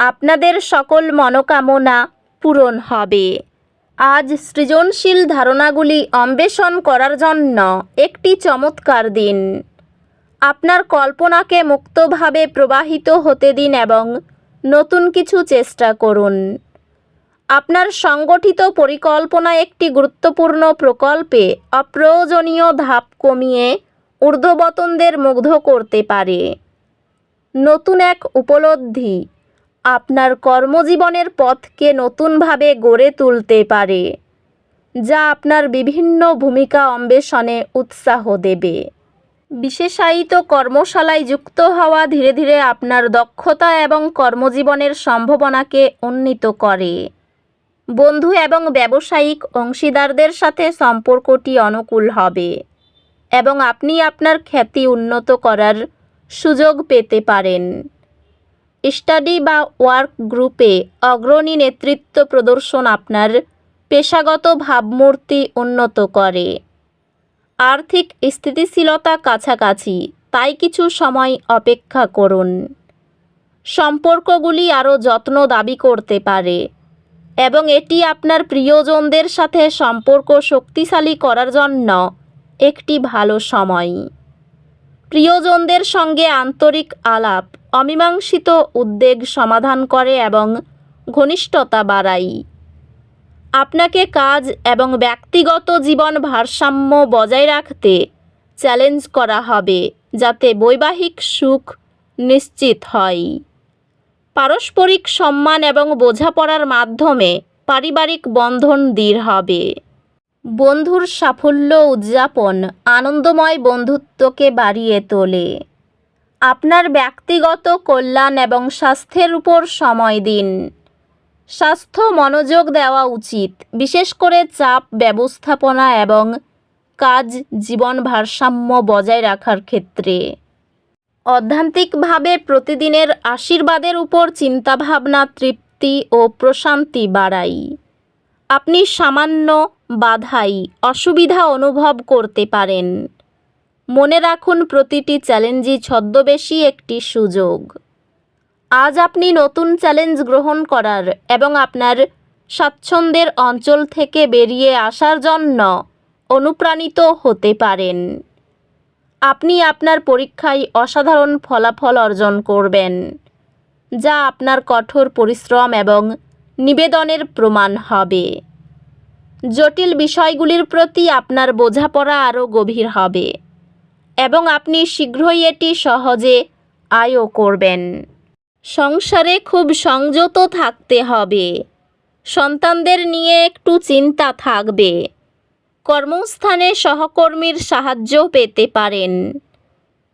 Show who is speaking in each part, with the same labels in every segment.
Speaker 1: আপনাদের সকল মনোকামনা পূরণ হবে। আজ সৃজনশীল ধারণাগুলি অন্বেষণ করার জন্য একটি চমৎকার দিন। আপনার কল্পনাকে মুক্তভাবে প্রবাহিত হতে দিন এবং নতুন কিছু চেষ্টা করুন। আপনার সংগঠিত পরিকল্পনা একটি গুরুত্বপূর্ণ প্রকল্পে অপ্রয়োজনীয় ধাপ কমিয়ে ঊর্ধ্ববতনদের মুগ্ধ করতে পারে। নতুন এক উপলব্ধি। আপনার কর্মজীবনের পথকে নতুনভাবে গড়ে তুলতে পারে, যা আপনার বিভিন্ন ভূমিকা অন্বেষণে উৎসাহ দেবে। বিশেষায়িত কর্মশালায় যুক্ত হওয়া ধীরে ধীরে আপনার দক্ষতা এবং কর্মজীবনের সম্ভাবনাকে উন্নীত করে। বন্ধু এবং ব্যবসায়িক অংশীদারদের সাথে সম্পর্কটি অনুকূল হবে এবং আপনি আপনার খ্যাতি উন্নত করার সুযোগ পেতে পারেন। স্টাডি বা ওয়ার্ক গ্রুপে অগ্রণী নেতৃত্ব প্রদর্শন আপনার পেশাগত ভাবমূর্তি উন্নত করে। আর্থিক স্থিতিশীলতা কাছাকাছি, তাই কিছু সময় অপেক্ষা করুন। সম্পর্কগুলি আরও যত্ন দাবি করতে পারে এবং এটি আপনার প্রিয়জনদের সাথে সম্পর্ক শক্তিশালী করার জন্য একটি ভালো সময়। প্রিয়জনদের সঙ্গে আন্তরিক আলাপ অমীমাংসিত উদ্বেগ সমাধান করে এবং ঘনিষ্ঠতা বাড়ায় আপনাকে কাজ এবং ব্যক্তিগত জীবন ভারসাম্য বজায় রাখতে চ্যালেঞ্জ করা হবে, যাতে বৈবাহিক সুখ নিশ্চিত হয়। পারস্পরিক সম্মান এবং বোঝাপড়ার মাধ্যমে পারিবারিক বন্ধন দৃঢ় হবে। বন্ধুর সাফল্য উদযাপন আনন্দময় বন্ধুত্বকে বাড়িয়ে তোলে। আপনার ব্যক্তিগত কল্যাণ এবং স্বাস্থ্যের উপর সময় দিন। স্বাস্থ্য মনোযোগ দেওয়া উচিত, বিশেষ করে চাপ, ব্যবস্থাপনা এবং কাজ জীবন ভারসাম্য বজায় রাখার ক্ষেত্রে। অধ্যান্তিকভাবে প্রতিদিনের আশীর্বাদের উপর চিন্তাভাবনা, তৃপ্তি ও প্রশান্তি বাড়াই। আপনি সামান্য বাধাই অসুবিধা অনুভব করতে পারেন। মনে রাখুন প্রতিটি চ্যালেঞ্জই ছদ্মবেশী একটি সুযোগ। আজ আপনি নতুন চ্যালেঞ্জ গ্রহণ করার এবং আপনার স্বাচ্ছন্দ্যের অঞ্চল থেকে বেরিয়ে আসার জন্য অনুপ্রাণিত হতে পারেন। আপনি আপনার পরীক্ষায় অসাধারণ ফলাফল অর্জন করবেন, যা আপনার কঠোর পরিশ্রম এবং নিবেদনের প্রমাণ হবে। জটিল বিষয়গুলির প্রতি আপনার বোঝাপড়া আরও গভীর হবে। এবং আপনি শীঘ্রই এটি সহজে আয়ও করবেন। সংসারে খুব সংযত থাকতে হবে। সন্তানদের নিয়ে একটু চিন্তা থাকবে। কর্মস্থানে সহকর্মীর সাহায্য পেতে পারেন।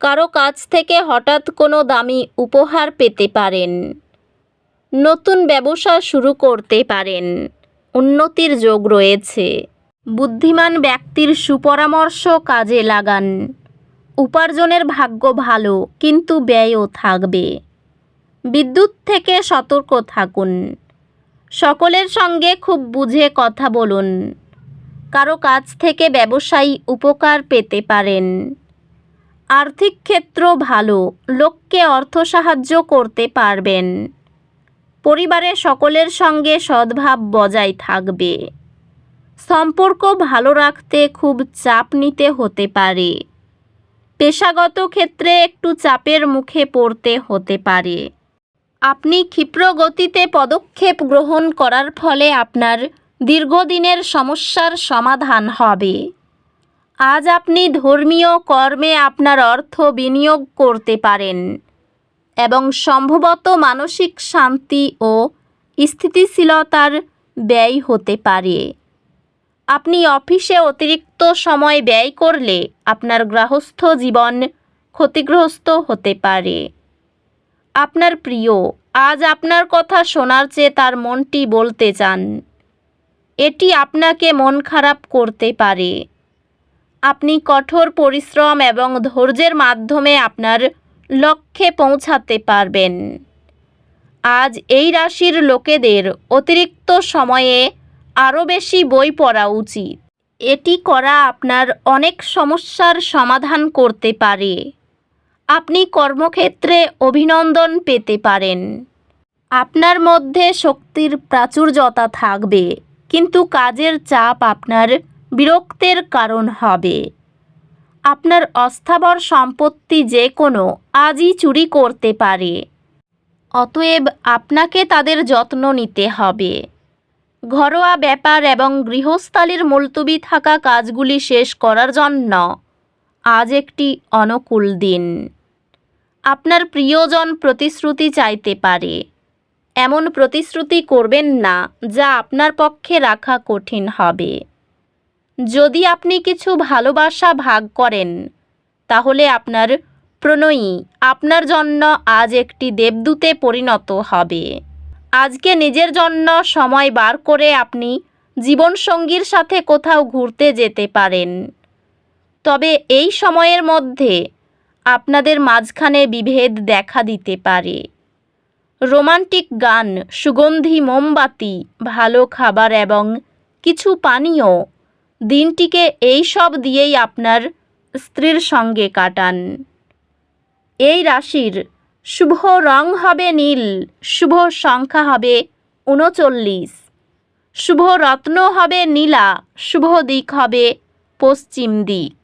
Speaker 1: কারও কাছ থেকে হঠাৎ কোনো দামি উপহার পেতে পারেন। নতুন ব্যবসা শুরু করতে পারেন। উন্নতির যোগ রয়েছে। বুদ্ধিমান ব্যক্তির সুপরামর্শ কাজে লাগান। উপার্জনের ভাগ্য ভালো, কিন্তু ব্যয়ও থাকবে। বিদ্যুৎ থেকে সতর্ক থাকুন। সকলের সঙ্গে খুব বুঝে কথা বলুন। কারও কাছ থেকে ব্যবসায়ী উপকার পেতে পারেন। আর্থিক ক্ষেত্র ভালো, লোককে অর্থ সাহায্য করতে পারবেন। পরিবারে সকলের সঙ্গে সদ্ভাব বজায় থাকবে। সম্পর্ক ভালো রাখতে খুব চাপ নিতে হতে পারে। পেশাগত ক্ষেত্রে একটু চাপের মুখে পড়তে হতে পারে। আপনি ক্ষিপ্র গতিতে পদক্ষেপ গ্রহণ করার ফলে আপনার দীর্ঘদিনের সমস্যার সমাধান হবে। আজ আপনি ধর্মীয় কর্মে আপনার অর্থ বিনিয়োগ করতে পারেন এবং সম্ভবত মানসিক শান্তি ও স্থিতিশীলতার ব্যয় হতে পারে। আপনি অফিসে অতিরিক্ত সময় ব্যয় করলে আপনার গৃহস্থ জীবন ক্ষতিগ্রস্ত হতে পারে। আপনার প্রিয়, আজ আপনার কথা শোনার চেয়ে তার মনটি বলতে চান। এটি আপনাকে মন খারাপ করতে পারে। আপনি কঠোর পরিশ্রম এবং ধৈর্যের মাধ্যমে আপনার লক্ষ্যে পৌঁছাতে পারবেন। আজ এই রাশির লোকেদের অতিরিক্ত সময়ে আরও বেশি বই পড়া উচিত। এটি করা আপনার অনেক সমস্যার সমাধান করতে পারে। আপনি কর্মক্ষেত্রে অভিনন্দন পেতে পারেন। আপনার মধ্যে শক্তির প্রাচুর্যতা থাকবে, কিন্তু কাজের চাপ আপনার বিরক্তের কারণ হবে। আপনার অস্থাবর সম্পত্তি যে কোনো আজই চুরি করতে পারে। অতএব আপনাকে তাদের যত্ন নিতে হবে। ঘরোয়া ব্যাপার এবং গৃহস্থালির মুলতুবি থাকা কাজগুলি শেষ করার জন্য। আজ একটি অনুকূল দিন। আপনার প্রিয়জন প্রতিশ্রুতি চাইতে পারে। এমন প্রতিশ্রুতি করবেন না যা আপনার পক্ষে রাখা কঠিন হবে। যদি আপনি কিছু ভালোবাসা ভাগ করেন, তাহলে আপনার প্রণয়ী আপনার জন্য আজ একটি দেবদূতে পরিণত হবে। আজকে নিজের জন্য সময় বার করে আপনি জীবনসঙ্গীর সাথে কোথাও ঘুরতে যেতে পারেন। তবে এই সময়ের মধ্যে আপনাদের মাঝখানে বিভেদ দেখা দিতে পারে। রোমান্টিক গান, সুগন্ধি, মোমবাতি, ভালো খাবার এবং কিছু পানীয় দিনটিকে এই সব দিয়েই আপনার স্ত্রীর সঙ্গে কাটান। এই রাশির শুভ রং হবে নীল, শুভ সংখ্যা হবে উনচল্লিশ। শুভ রত্ন হবে নীলা, শুভ দিক হবে পশ্চিম দিক।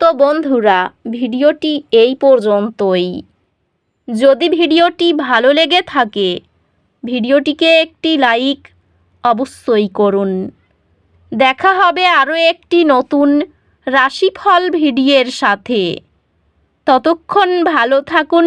Speaker 1: তো বন্ধুরা, ভিডিওটি এই পর্যন্তই। যদি ভিডিওটি ভালো লেগে থাকে, ভিডিওটিকে একটি লাইক অবশ্যই করুন। দেখা হবে আরও একটি নতুন রাশিফল ভিডিওর সাথে। ততক্ষণ ভালো থাকুন